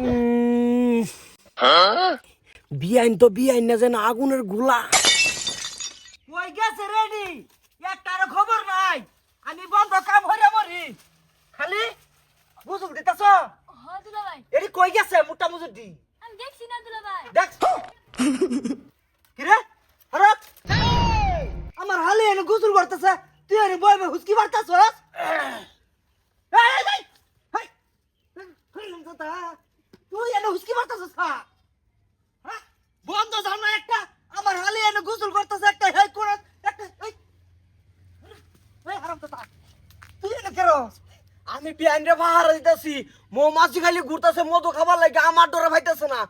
উম, বিআইন তো বিআইন না যেন আগুনের গোলা। ওই গেছে রেডি? একটার খবর নাই। আমি বন্ধ কাম হইরে মরি। খালি বুঝুক দিতেছ? হয় দুলাভাই। এটি কই গেছে মোটা মুজুরটি আমি দেখছি না দুলাভাই। দেখ। কিরে? হরক আমার হালে এনে গোসল করতেছে তুই এনে বই বই হুসকি মারতাছ তুই এনে হুসকি মারতাছ বন্ধ জানো একটা? আমার হালে এনে গোসল করতেছে একটা, হেই কোন একটা এই তুই আমি রে পাহারা দিতেছি। মৌমাছি খালি ঘুরতেছে, মধু খাবার লাগে, আমার ডরে ভাইতেছে না।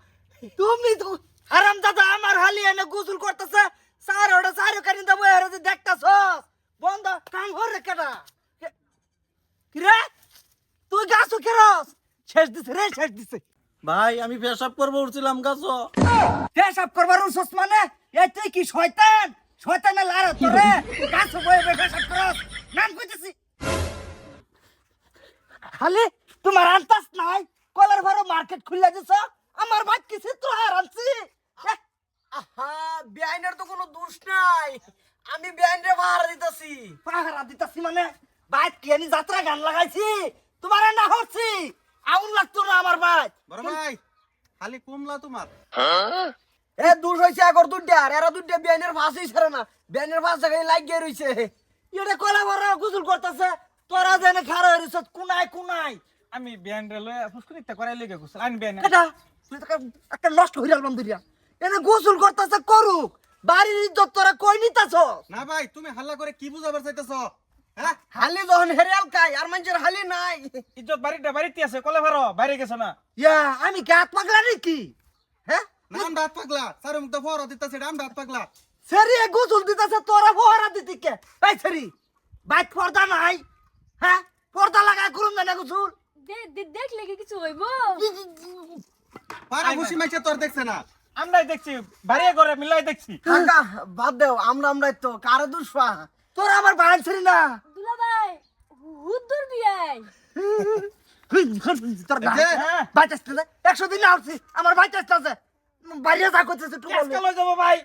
তুমি তো হারাম দাদা, আমার হালি এনে গোসল করতেছে। সার ওটা সার কারিন দেবো, এর যে দেখতাছ বন্ধ, কাম হর রে কেডা? কে- কি রে তুই গাছ কেরস শেষ দিছে রে, শেষ দিছে। ভাই আমি পেশাব করব উঠছিলাম গাছ। পেশাব করবার উৎসস মানে? এই তুই কি শয়তান? শয়তানে লারে তোরে? গাছ বয়ে বয়ে পেশাব করস। নাম কইতেছি। খালি তোমার আনতাস নাই কলার ভারো মার্কেট খুললে দিছ। আমার বাইক কি চিত্র হার আনছি আহা বিআইনের তো কোনো দোষ নাই। আমি বিআইন রে পাহারা দিতেছি। পাহারা দিতাছি মানে? বাইক কি আমি যাত্রা গান লাগাইছি? তোমার না হচ্ছি আউন লাগতো না আমার বড় ভাই খালি কমলা তোমার। এ দোষ হয়েছে আগর দুটার এরা দুটা বিআইনের ফাঁসই ছাড়ে না। ফাঁস জায়গায় লাগিয়ে রইছে। এটা কলা বড় গুজল করতেছে। তোরা যেন খারা হইছ কুনাই কুনাই। আমি ব্যান রেলে ফুসকুনিতে করাই লেগে গেছে। আইন ব্যান কেটা তুই একটা নষ্ট হইরাল এনে গোসল করতেছে করুক। বাড়ির ইজ্জত তোরা কই নিতাছ না ভাই তুমি হাল্লা করে কি বুঝাবার চাইতেছ? হালি যখন হেরিয়াল খাই আর মানুষের হালি নাই। ইজ্জত বাড়িটা বাড়িতে আছে কলে ভারো বাইরে গেছে না। ইয়া আমি কি হাত পাগলা নাকি? হ্যাঁ? নাম দাঁত পাগলা। সারে মুখ ফোর দিতেছে নাম দাঁত পাগলা। সেরি গোসল দিতেছে তোরা ফোহারা দিতি কে? এই সেরি বাইক পর্দা নাই হ্যাঁ? পর্দা লাগায় করুন না গোসল? দে- দে- দেখলে কি কিছু হইব? পাড়া খুশি মাইছে তোর দেখছে না। আমরাই দেখছি বাড়িয়ে করে মিলাই দেখছি। বাদ দেও আমরা আমরাই তো কারে দুষ্পা তোরা আমার বাড়ান ছেড়ি না? দুলাভাই হুদ্দুর বিয়াই তোর এই যে। বাইক আসতেছে একশো দিন আসছি আমার বাইক আসতেছে বাইরে যা করতেছে একটু বলবি আজকে লই যাব ভাই।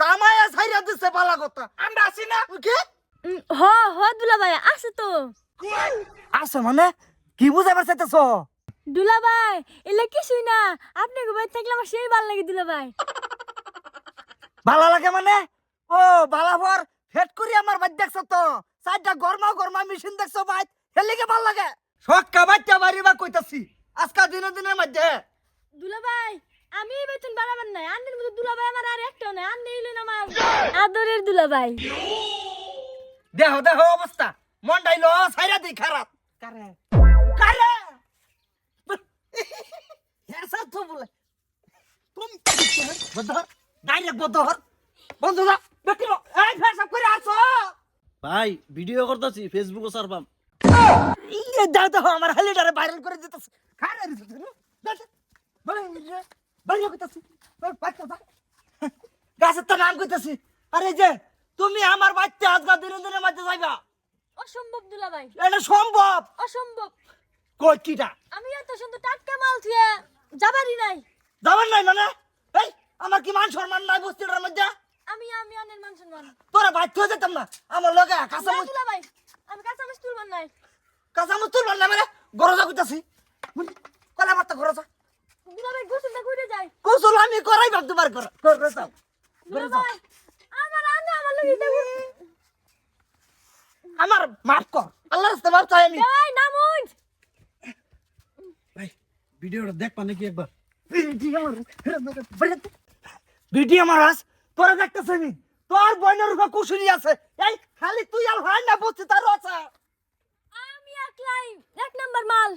সামায়া ছাইরা দিচ্ছে বালা কথা। আমরা আছি না। কি? উম, হ হ দুলাভাই আছে তো। আছে মানে? কি বুঝাবার চাইতেছ দুলাভাই এলে কিছুই না। আপনি ঘুমাই থাকলে আমার সেই ভালো লাগে দুলাভাই। ভালো লাগে মানে? ও ভালা পর ফেট করি আমার বাইক দেখছ তো। চারটা গরমা গরমা মেশিন দেখছ বাইক হেলিকে ভালো লাগে। সক্কা বাচ্চা বাড়ি বা কইতাছি। আজকা দিনে দিনের মধ্যে। দুলাভাই আমি এই বেতন বাড়াবার নাই। আন্নের মতো দুলাভাই আমার আর একটাও নাই। আন্নে এলেন আমার আদরের দুলাভাই দেহ দেহ অবস্থা। মন্ডাইলো সাইরা দি খারাপ। কারে? কারে? এসা তো বলে। তুমি বদর ডাইরেক্ট বদর বন্ধু না বেটিলো এই ভাই ভিডিও করতেছি ফেসবুকে সারবাম ইয়ে দাও দাও আমার হালিটারে ভাইরাল করে দিতেছে। খারে রে দাও বলে বলে কইতাছি বাচ্চা যা গাছের তো নাম কইতাছি। আরে যে তুমি আমার বাচ্চা আজকা দিনে দিনে মাঝে যাইবা। অসম্ভব দুলাভাই। এটা সম্ভব। অসম্ভব। কই কিটা? আমি এত সুন্দর টাটকা মাল থুয়ে যাবারই নাই। যাবেন নাই মানে? এই আমার কি মান সম্মান নাই বস্তিটার মধ্যে? আমি আমি আনের মান সম্মান তোরা বাধ্য হয়ে যেতাম না আমার লগে না কাঁচামুচ দুলাভাই আমি কাঁচা মাছ তুলবার নাই কাঁচামুচ তুলবার না মানে গরজা কইতাছি কলা মারতা গরজা দুলাভাই গোসলটা করে যায় কৌশল আমি করাই ভাবতে পার কর গরজা দুলাভাই আমার আনে আমার লগে দেবো আমার মাফ কর আল্লাহ রাস্তা মাফ চাই আমি এই নামুন ভাই ভিডিওটা দেখবা নাকি একবার ভিডিও আমার মারাস তোরা দেখতেছি আমি তোর বইনের উপর কুশুনি আছে। এই খালি তুই আর হয় না বুঝছি তার আছে আমি একলাই এক নাম্বার মাল।